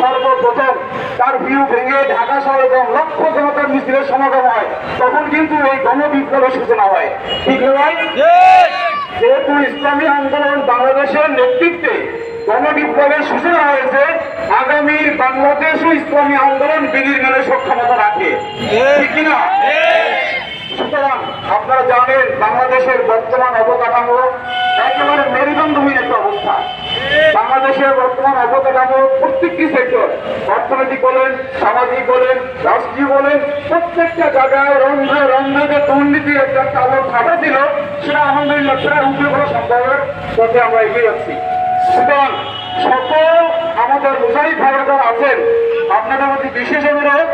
সর্বপ্রথম তার ভিউ ভেঙে ঢাকা শহর এবং লক্ষ জনতার মিছিলের সমাগম হয়। তখন কিন্তু এই গণবিপ্লবের সূচনা হয়। ঠিক যেহেতু ইসলামী আন্দোলন বাংলাদেশের নেতৃত্বে গণবিপ্লবের সূচনা হয়েছে আগামীর বাংলাদেশও ইসলামী আন্দোলন বিনির্মাণের সক্ষমতা রাখে। ঠিক কিনা? সুতরাং আপনারা জানেন বাংলাদেশের বর্তমান অবকাঠামো একেবারে মেরুদণ্ডহীন একটা অবস্থা। বাংলাদেশের বর্তমান অবকাঠামো প্রত্যেকটি সেক্টর অর্থনৈতিক বলেন সামাজিক বলেন রাষ্ট্রীয় বলেন প্রত্যেকটা জায়গায় রন্ধ্রে রন্ধ্রে যে দুর্নীতির একটা কালো থাকা ছিল সেটা আলহামদুলিল্লাহ সেটা উঠে করা সম্ভবের পথে আমরা এগিয়ে যাচ্ছি। সুতরাং সকল আমাদের মুজাহিদ ভাইরা আছেন আপনাদের মধ্যে বিশেষ অনুরোধ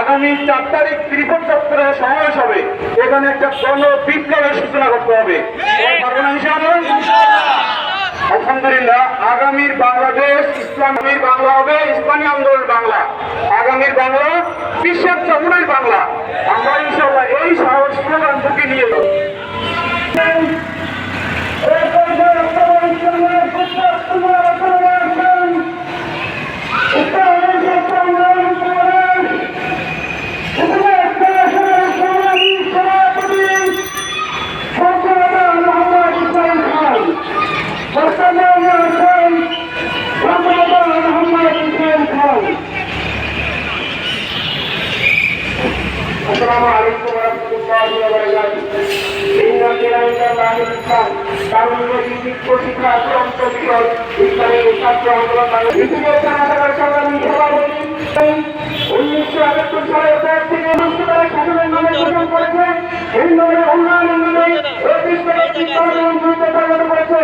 আগামী চার তারিখ ত্রিপুর চত্বরে সমাবেশ হবে। এখানে একটা গণ বিপ্লবের সূচনা করতে হবে? আলহামদুলিল্লাহ, আগামীর বাংলাদেশ ইসলামীর বাংলা হবে ইসলামী আন্দোলন বাংলা। আগামীর বাংলা, বিশ্বের চমনের বাংলা। আমরা ইনশাআল্লাহ এই সাহস স্লোগান বুকে নিয়ে যাব। আসসালামু আলাইকুম ওয়া রাহমাতুল্লাহি ওয়া বারাকাতুহু ইন্না ইন্না কারণ নৈতিক প্রশিক্ষা চূড়ান্ত বিষয় ইসলামী ছাত্র আন্দোলন পৃথিবীর জানাজার সংগ্রামী সভাপতি উনিশশো একাত্তর সালের পর থেকে মুসলিমের শাসনের নামে গঠন করেছে। হিন্দুদের উন্নয়নের নামে এই বিপ্লবের গুরুত্ব করেছে।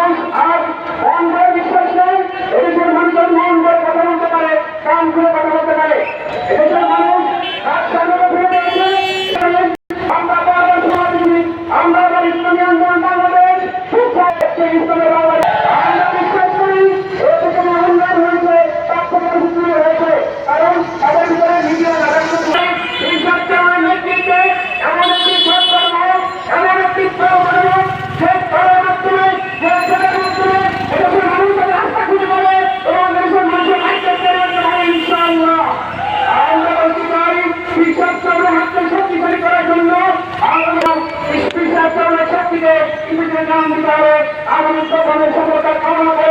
মানুষ আজ মন ভরে বিশ্বাস নেই এদেশের মানুষের মন ভরে কথা বলতে পারে কান খুলে কথা বলতে পারে এদেশের মানুষ আজ স্বাধীনতা ফিরে পেয়েছে আমরা বারবার সমাজ আমরা আবার ইসলামী আন্দোলন বাংলাদেশ একটি ইসলামের বাংলাদেশ আমরা বিশ্বাস করি এদেশে উন্নয়ন হয়েছে তার থেকে বিক্রি হয়েছে কারণ তাদের ভিতরে মিডিয়া লাগানো এই সরকারের নেতৃত্বে এমন একটি সরকার এমন একটি প্রয়োজন যে করার মাধ্যমে যে ছেলের মাধ্যমে এদেশের মানুষের রাস্তা খুঁজে পাবে এবং দেশের মানুষের রাজ্যের পরিবর্তন হবে ইনশাআল্লাহ আমরা বলতে পারি বিশ্বাস করবে হাতকে শক্তিশালী করার জন্য আমরা বিশ্বাস করবে শক্তিকে ইংরেজির নাম দিতে হবে আগামী প্রধানের সফলতা কামনা করে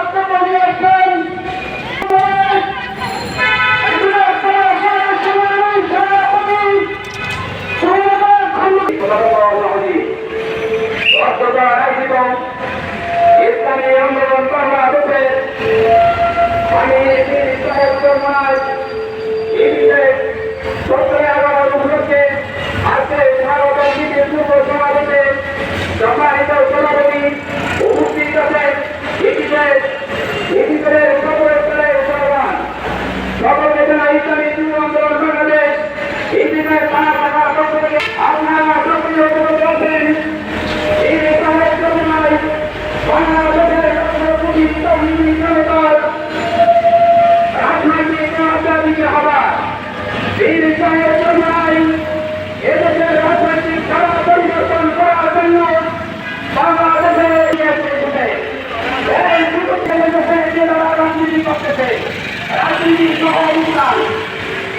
ইসলামী আন্দোলন বাংলাদেশে আমি সত্তরে এগারো উপলক্ষে আজকে ভারত অঙ্গীকের যুব সমাবেশে সম্মানিত সভাপতি উপস্থিত আছেন ইতিহাস ইতিহাসের সকলের সমাধান সকল নেতা ইসলামী যুব আন্দোলন বাংলাদেশ ইতিহাসের থানা থাকা পক্ষ থেকে আপনারা সকলে উপস্থিত আছেন এই সময় চলনায় বাংলাদেশের প্রতিষ্ঠিত জনতার রাজনৈতিক রাজনীতি হবার এই বিষয়ের জন্যই এদেশের রাজনৈতিক ধারা পরিবর্তন করার জন্য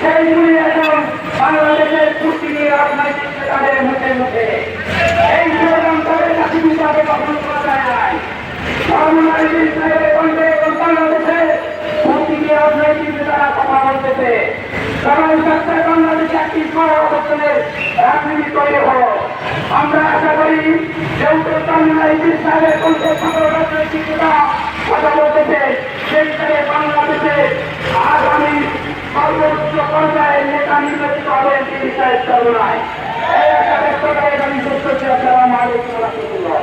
সেইগুলি এখন বাংলাদেশের কুস্তিগির রাজনৈতিক নেতাদের মুখে মুখে। এই স্লোগান তাদের কাছে হিসাবে কখনো করা যায় নাই। ধর্মনারী সাহেবের কণ্ঠে এবং বাংলাদেশে কুস্তিগির রাজনৈতিক বলতেছে সবাই সত্তর বাংলাদেশে একটি পরিবর্তনের রাজনীতি তৈরি হলো। আমরা আশা করি যেহেতু তামিলনাড়ু সাহেবের কণ্ঠে রাজনৈতিক কথা বলতেছে, সেই হিসাবে বাংলাদেশে আগামী সর্বোচ্চ পর্যায়ের নেতা নির্বাচিত হবেন তিনি সাহেব চরমায় এই আশা ব্যক্ত করে আমি সুস্থ আসসালামু আলাইকুম রহমতুল্লাহ।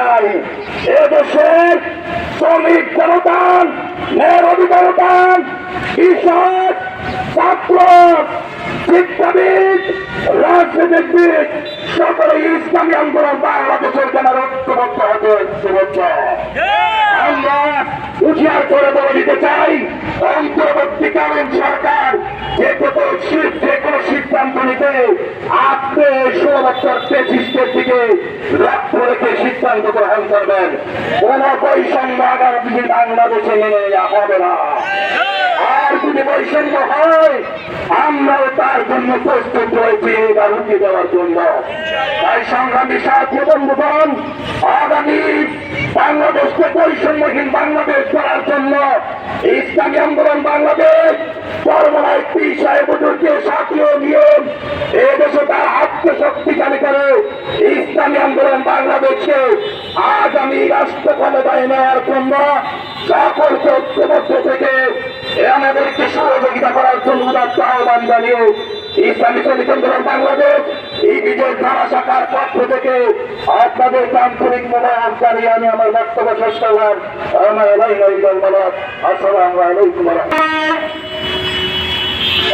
চাই। এদেশের শ্রমিক জনতান মেরবি জনতান কৃষক ছাত্র শিক্ষাবিদ রাজনীতিবিদ সকলে ইসলামী আন্দোলন বাংলাদেশের জানার ঐক্যবদ্ধ হতে আমরা উজিয়ার করে বলে দিতে চাই ষোলো বছর বৈষম্য আগামী বাংলাদেশে মেনে হবে না বাংলাদেশ করার জন্য ইসলামী আন্দোলন বাংলাদেশ সর্বনায় পিসায় বুজুর্গের সাথীয় ইসলামী আন্দোলন বাংলাদেশকে আগামী রাষ্ট্র ক্ষমতায় নেওয়ার জন্য সকলকে ঐক্যবদ্ধ থেকে আমাদেরকে সহযোগিতা করার জন্য উদাত্ত আহ্বান জানিয়ে ইসলামী শ্রমিক আন্দোলন বাংলাদেশ এই বিজয় ধারা শাখার পক্ষ থেকে আপনাদের আন্তরিক মনোভাব জানিয়ে আমি আমার বক্তব্য শেষ করলাম। আমার আসসালামু আলাইকুম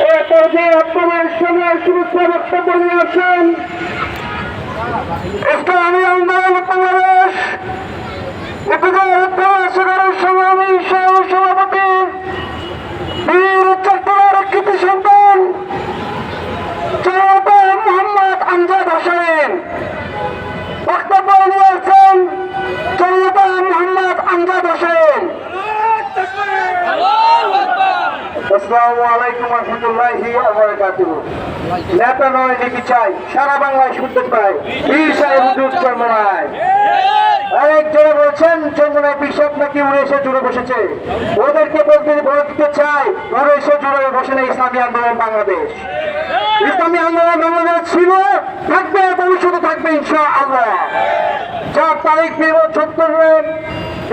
এ পর্যায়ে আপনাদের সময় শুভেচ্ছা বক্তব্য নিয়েছেন ইসলামী বসেছে? ওদেরকে বলতে বলতে চাই, উড়ে এসে জুড়ে বসে না ইসলামী আন্দোলন বাংলাদেশ। ইসলামী আন্দোলন বাংলাদেশ ছিল, থাকবে, ভবিষ্যতে থাকবে ইনশা আল্লাহ চার তারিখ চোদ্দে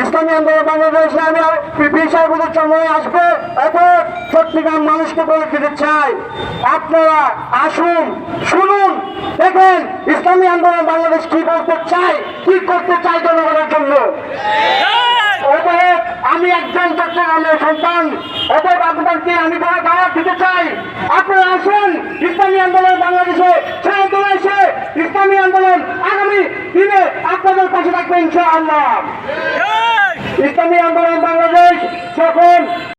ইসলামী আন্দোলন বাংলাদেশ নামে বিষয় বুঝে সময় আসবে এখন চট্টগ্রাম মানুষকে বলে দিতে চাই। আপনারা আসুন, শুনুন, দেখেন ইসলামী আন্দোলন বাংলাদেশ কি করতে চাই কি করতে চাই জনগণের জন্য। আমি একজন চট্টগ্রামের সন্তান, অতএব আপনাদেরকে আমি বড় দাওয়াত দিতে চাই। আপনারা আসুন ইসলামী আন্দোলন বাংলাদেশে তোলা এসে ইসলামী আন্দোলন আগামী দিনে আপনাদের পাশে থাকবে ইনশাআল্লাহ। ইসলামী আন্দোলন বাংলাদেশ যখন